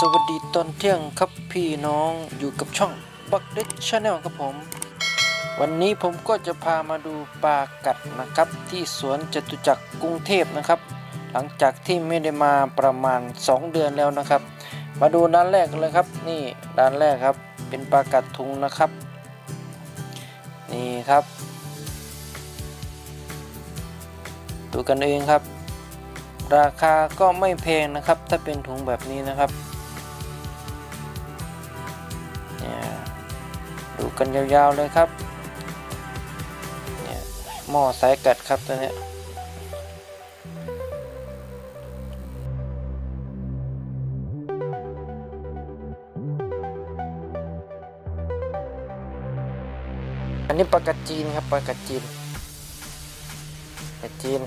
สวัสดีตอนเที่ยงครับพี่น้องอยู่กับช่องบักเด็ดชาแนลครับผม วันนี้ผมก็จะพามาดูปลากัดนะครับ ที่สวนจตุจักรกรุงเทพนะครับ หลังจากที่ไม่ได้มาประมาณ 2 เดือนแล้วนะครับ มาดูด้านแรกเลยครับ นี่ด้านแรกครับ เป็นปลากัดทุงนะครับ นี่ครับ ดูกันเองครับ ราคาก็ไม่แพงนะครับ ถ้าเป็นถุงแบบนี้นะครับ ดูกันยาวๆเลยครับเนี่ยหม้อสายกัดครับตัวเนี้ยอันนี้ปลากัดจีนครับปลากัดจีนกัดจีน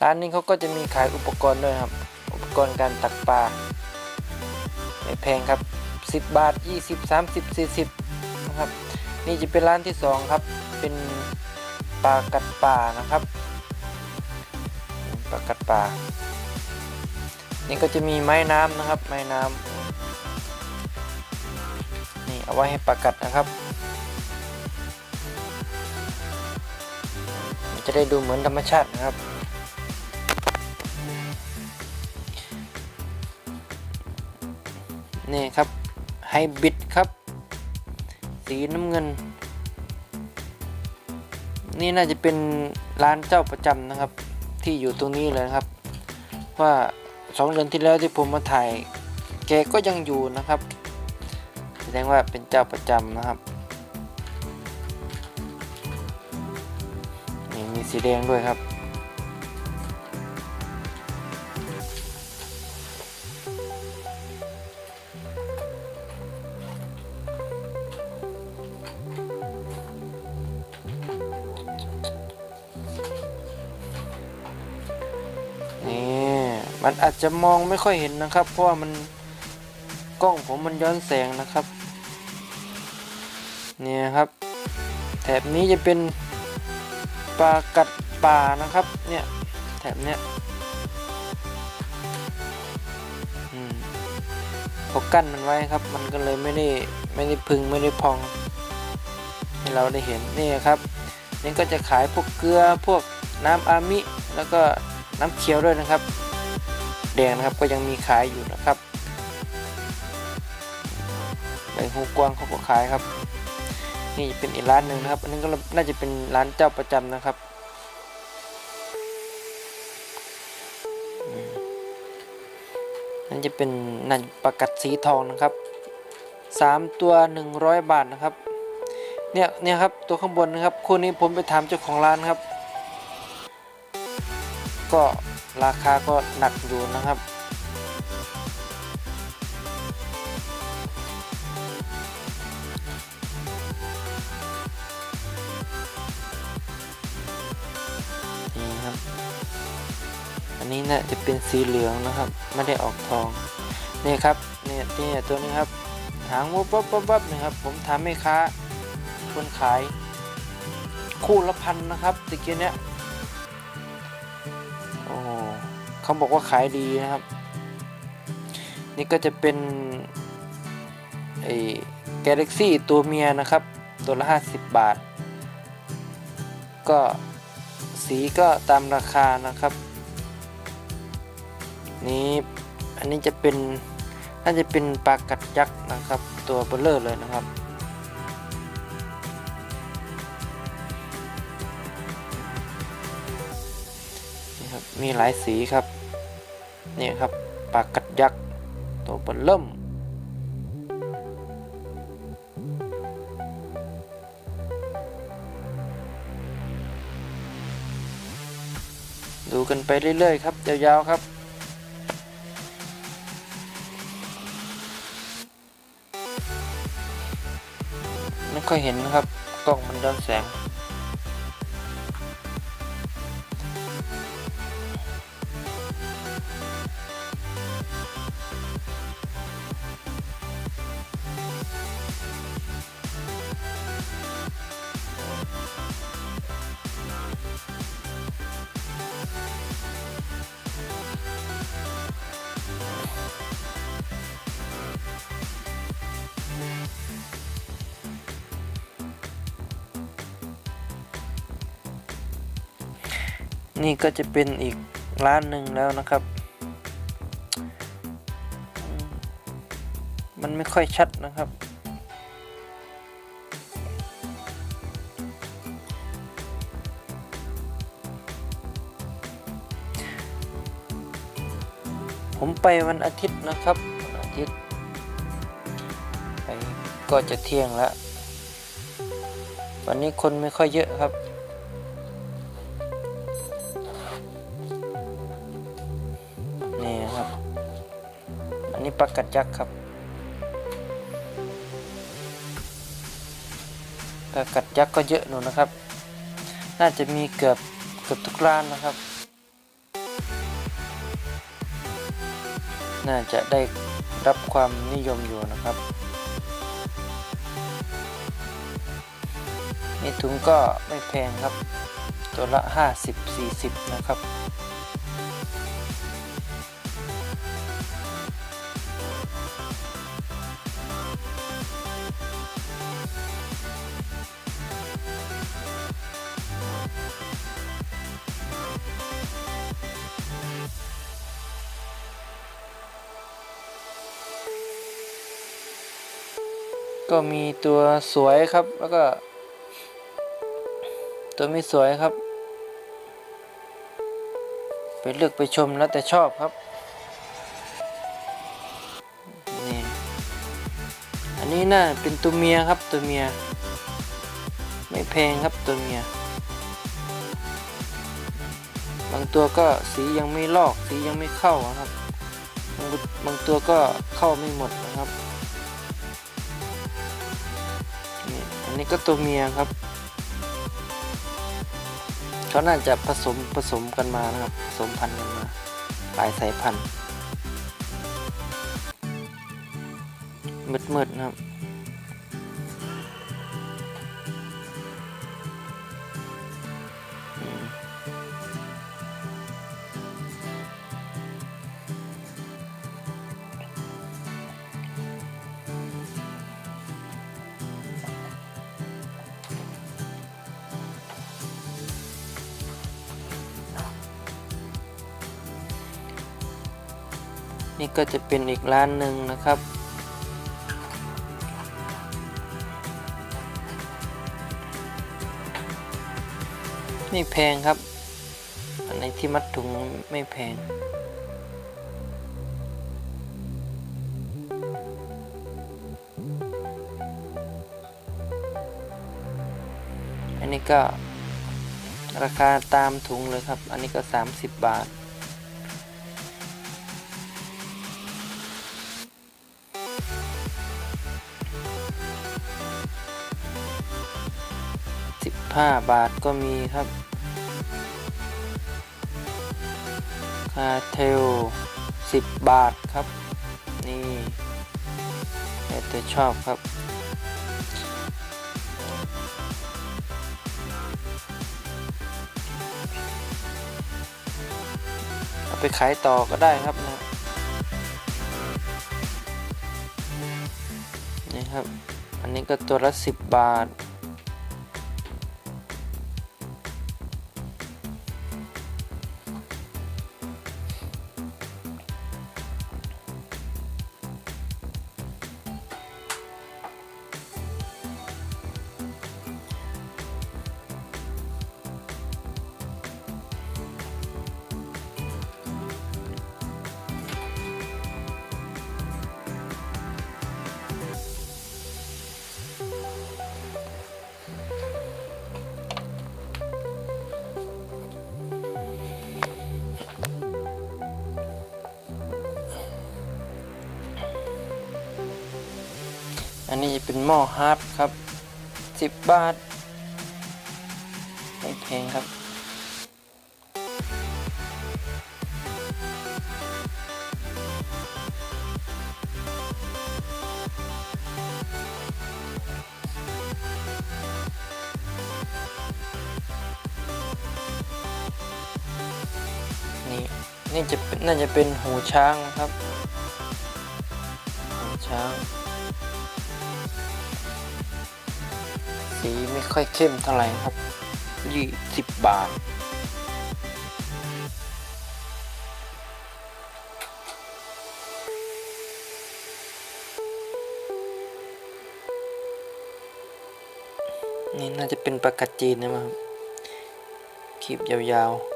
ร้านนี้เขาก็จะมีขายอุปกรณ์ด้วยครับ อุปกรณ์การตักปลา ไม่แพงครับ 10 บาท 20 30 40นะครับนี่จะเป็นร้านที่ 2 ครับ เป็นปลากัดป่านะครับปลากัดป่า นี่ก็จะมีไม้น้ำนะครับ ไม้น้ำนี่เอาไว้ให้ปลากัดนะครับจะได้ดูเหมือนธรรมชาตินะครับ นี่ครับไฮบริดครับ สีน้ำเงิน นี่น่าจะเป็นร้านเจ้าประจำนะครับ ที่อยู่ตรงนี้เลยครับ ว่าสองเดือนที่แล้วที่ผมมาถ่าย แกก็ยังอยู่นะครับ แสดงว่าเป็นเจ้าประจำนะครับนี่มีสีแดงด้วยครับ อาจจะมองไม่ค่อยเห็นนะครับ เพราะว่ามันกล้องผมมันย้อนแสงนะครับ เนี่ยครับ แถบนี้จะเป็นปลากัดป่านะครับ เนี่ยแถบเนี้ยอืมเขากั้นมันไว้ครับ มันก็เลยไม่ได้ไม่ได้พึงไม่ได้พอง ให้เราได้เห็นนี่ครับนี่ก็จะขายพวกเกลือพวกน้ำอามิ แล้วก็น้ำเขียวด้วยนะครับ แดงนะครับก็ยังมีขายอยู่นะครับใบหูกวางเขาก็ขายครับ นี่เป็นอีกร้านหนึ่งนะครับ อันนี้ก็น่าจะเป็นร้านเจ้าประจำนะครับนั่นจะเป็นนันประกัดสีทองนะครับสามตัวหนึ่งร้อยบาทนะครับเนี่ยเนี่ยครับตัวข้างบนนะครับคู่นี้ผมไปถามเจ้าของร้านครับ ก็ ราคาก็หนักอยู่นะครับ นี่ครับ อันนี้นะ่าจะเป็นสีเหลืองนะครับ ไม่ได้ออกทอง นี่ครับเนี่ยนี่ตัวนี้ครับหางวับวับวับวับนะครับ ผมถามแม่ค้าคนขาย คู่ละพันนะครับตะเกี้เนี้ย อ้เขาบอกว่าขายดีนะครับ นี่ก็จะเป็นไอ้ Galaxy ตัวเมียนะครับ ตัวละ 50 บาท ก็สีก็ตามราคานะครับ นี่อันนี้จะเป็นน่าจะเป็นปลากัดยักษ์นะครับ ตัวเบลเลอร์เลยนะครับ มีหลายสีครับนี่ครับปากัดยักษ์ตัวเบลเริ่มดูกันไปเรื่อยๆครับยาวๆครับไม่ค่อยเห็นนะครับกล้องมันย้อนแสง นี่ก็จะเป็นอีกร้านหนึ่งแล้วนะครับมมันไม่ค่อยชัดนะครับ ผมไปวันอาทิตย์นะครับวันอาทิตย์ไปก็จะเที่ยงแล้ว วันนี้คนไม่ค่อยเยอะครับ ปลากัดยักษ์ครับปลากัดยักษ์ก็เยอะหนูนะครับ น่าจะมีเกือบเกือบทุกร้านนะครับ น่าจะได้รับความนิยมอยู่นะครับนี่ถุงก็ไม่แพงครับ ตัวละ 50-40 นะครับ ก็มีตัวสวยครับ แล้วก็ ตัวไม่สวยครับ ไปเลือกไปชมแล้วแต่ชอบครับนี่อันนี้น่าเป็นตัวเมียครับตัวเมีย ไม่แพงครับตัวเมีย บางตัวก็สียังไม่ลอกสียังไม่เข้าครับ บางตัวก็เข้าไม่หมดนะครับ นี่อันนี้ก็ตัวเมียครับ เขาน่าจะผสมผสมกันมานะครับ ผสมพันธุ์กันมาหลายสายพันธุ์มืดๆนะครับ นี่ก็จะเป็นอีกร้านหนึ่งนะครับ ไม่แพงครับ อันไหนที่มัดถุงไม่แพงอันนี้ก็ราคาตามถุงเลยครับ อันนี้ก็ 30 บาท 5 บาทก็มีครับคาเทล 10 บาทครับ นี่แล้วแต่ชอบครับ เอาไปขายต่อก็ได้ครับนะนี่ครับ อันนี้ก็ตัวละ 10 บาท อันนี้จะเป็นหม้อฮาร์ดครับ 10 บาท ไม่แพงครับ นี่ นี่จะเป็นน่าจะเป็นหูช้างครับ หูช้าง ค่อยเข้มเท่าไหร่ครับยี่สิบบาท นี่น่าจะเป็นปลากระจีนนะครับคลิปยาวๆ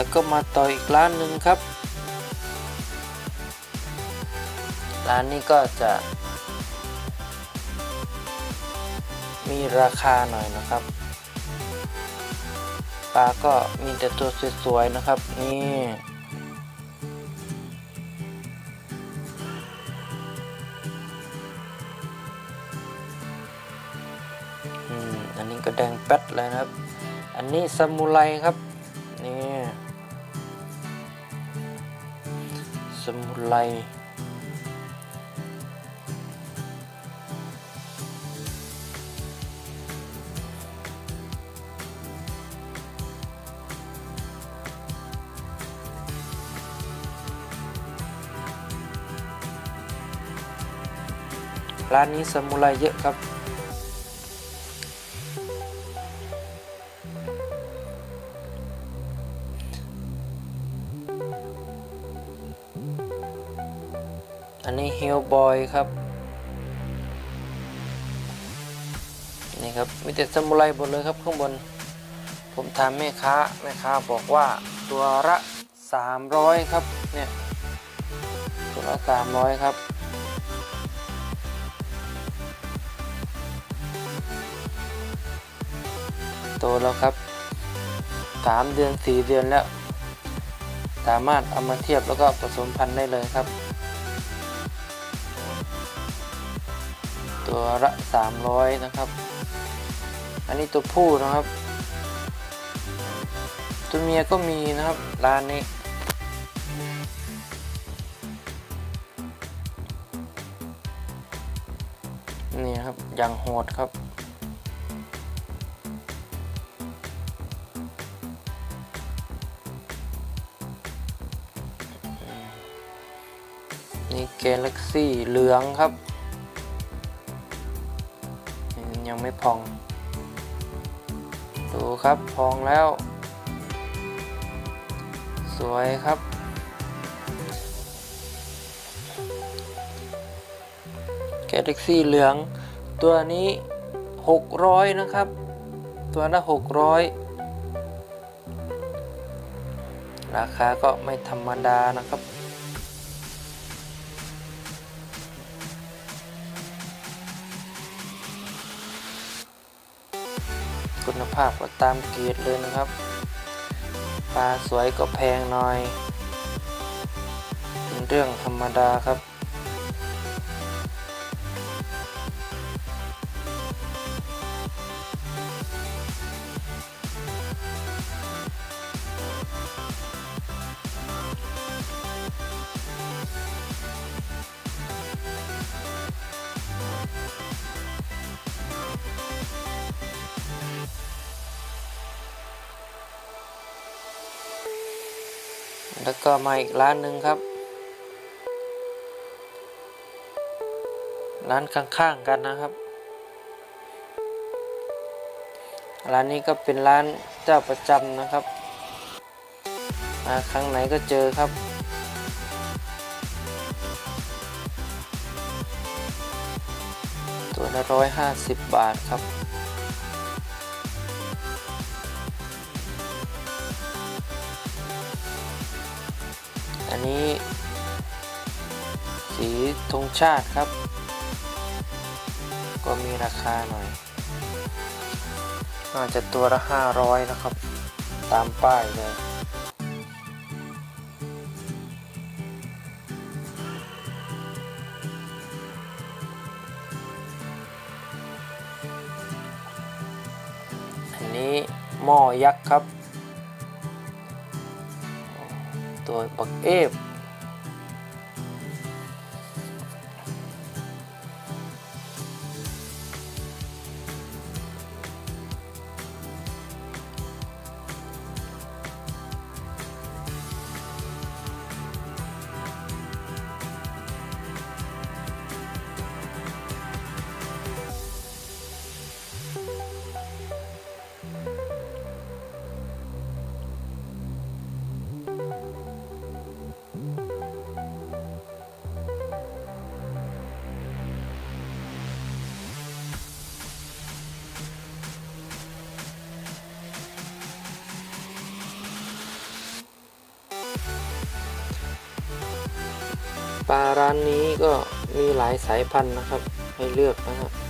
แล้วก็มาต่ออีกร้านหนึ่งครับ ร้านนี้ก็จะ มีราคาหน่อยนะครับปลาก็มีแต่ตัวสวยๆนะครับนี่อันนี้ก็แดงแป๊ดเลยนะครับ อันนี้ซามูไรครับ ไร ร้านนี้สมุไรเยอะครับ อันนี้เฮลบอยครับ นี่ครับ มีแต่สมุไรหมดเลยครับข้างบน ผมถามแม่ค้า แม่ค้าบอกว่าตัวละ 300 ครับ เนี่ย ตัวละ 300 ครับโตแล้วครับ 3 เดือน 4 เดือนแล้ว สามารถเอามาเทียบแล้วก็ผสมพันธุ์ได้เลยครับ ตัวละ 300 นะครับ อันนี้ตัวผู้นะครับ ตัวเมียก็มีนะครับร้านนี้นี่ครับอย่างโหดครับ นี่เกล a กซี่เหลืองครับ ไม่พอง ดูครับพองแล้ว สวยครับ แกล a กซี่เหลือง ตัวนี้ 600 นะครับ ตัวละ600 ราคาก็ไม่ธรรมดานะครับาพก็ตามเกรดเลยนะครับ ปลาสวยก็แพงหน่อย เป็นเรื่องธรรมดาครับ แล้วก็มาอีกร้านหนึ่งครับ ร้านข้างๆกันนะครับ ร้านนี้ก็เป็นร้านเจ้าประจำนะครับ มาครั้งไหนก็เจอครับตัวละร้อยห้าสิบบาทครับ นี้ สีธงชาติครับ ก็มีราคาหน่อยน่าจะตัวละ 500 นะครับ ตามป้ายเลยอันนี้หม้อยักษ์ครับ ตั ปลาร้านนี้ก็มีหลายสายพันธุ์นะครับ ให้เลือกนะฮะนี่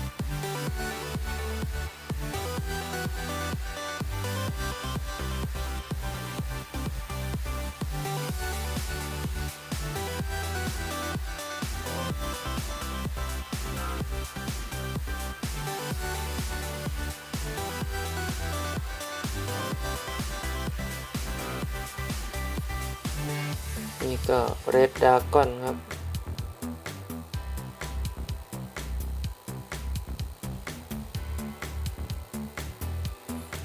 ก็เรดดากอนครับ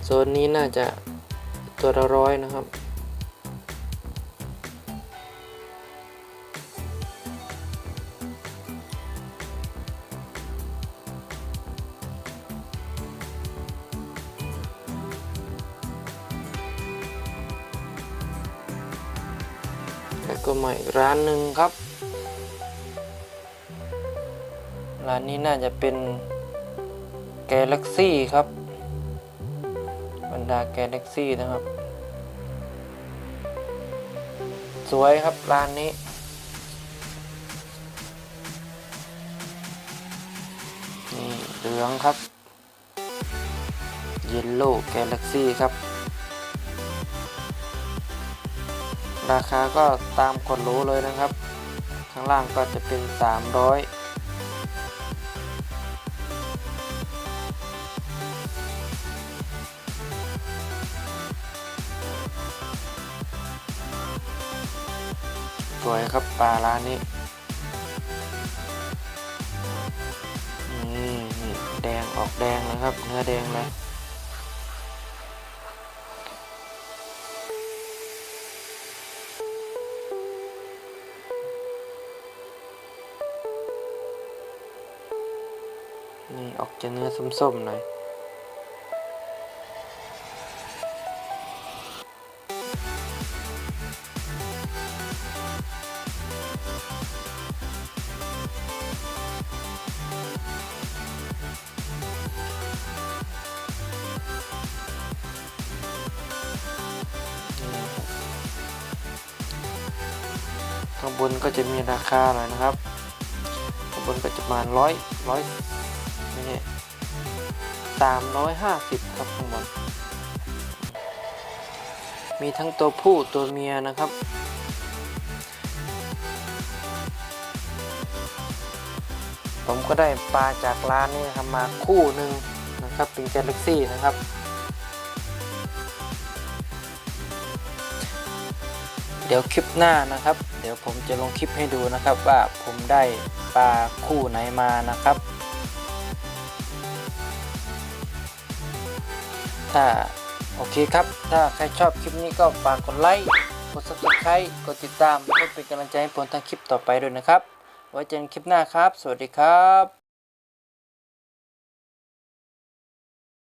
โซนนี้น่าจะตัวละร้อยนะครับ แล้วก็มาอีกร้านหนึ่งครับ ร้านนี้น่าจะเป็น Galaxy ครับ บรรดา Galaxy นะครับ สวยครับร้านนี้นี่เหลืองครับ Yellow Galaxy ครับ ราคาก็ตามคนรู้เลยนะครับ ข้างล่างก็จะเป็น 300สวยครับปลาร้านนี้นี่แดงออกแดงนะครับ เนื้อแดงเลย จะเนื้อส้มๆหน่อย ข้างบนก็จะมีราคาหน่อยนะครับ ข้างบนก็จะประมาณร้อยร้อย 350 ครับทั้งหมดมีทั้งตัวผู้ตัวเมียนะครับ ผมก็ได้ปลาจากร้านนี้นะครับมาคู่หนึ่งนะครับเป็นแกลเล็กซี่นะครับ เดี๋ยวคลิปหน้านะครับ เดี๋ยวผมจะลงคลิปให้ดูนะครับว่าผมได้ปลาคู่ไหนมานะครับ ถ้าโอเคครับ ถ้าใครชอบคลิปนี้ก็ฝากกดไลค์กด subscribe กดติดตามเพื่อเป็นกำลังใจให้ผมทำคลิปต่อไปด้วยนะครับ ไว้เจอกันคลิปหน้าครับ สวัสดีครับ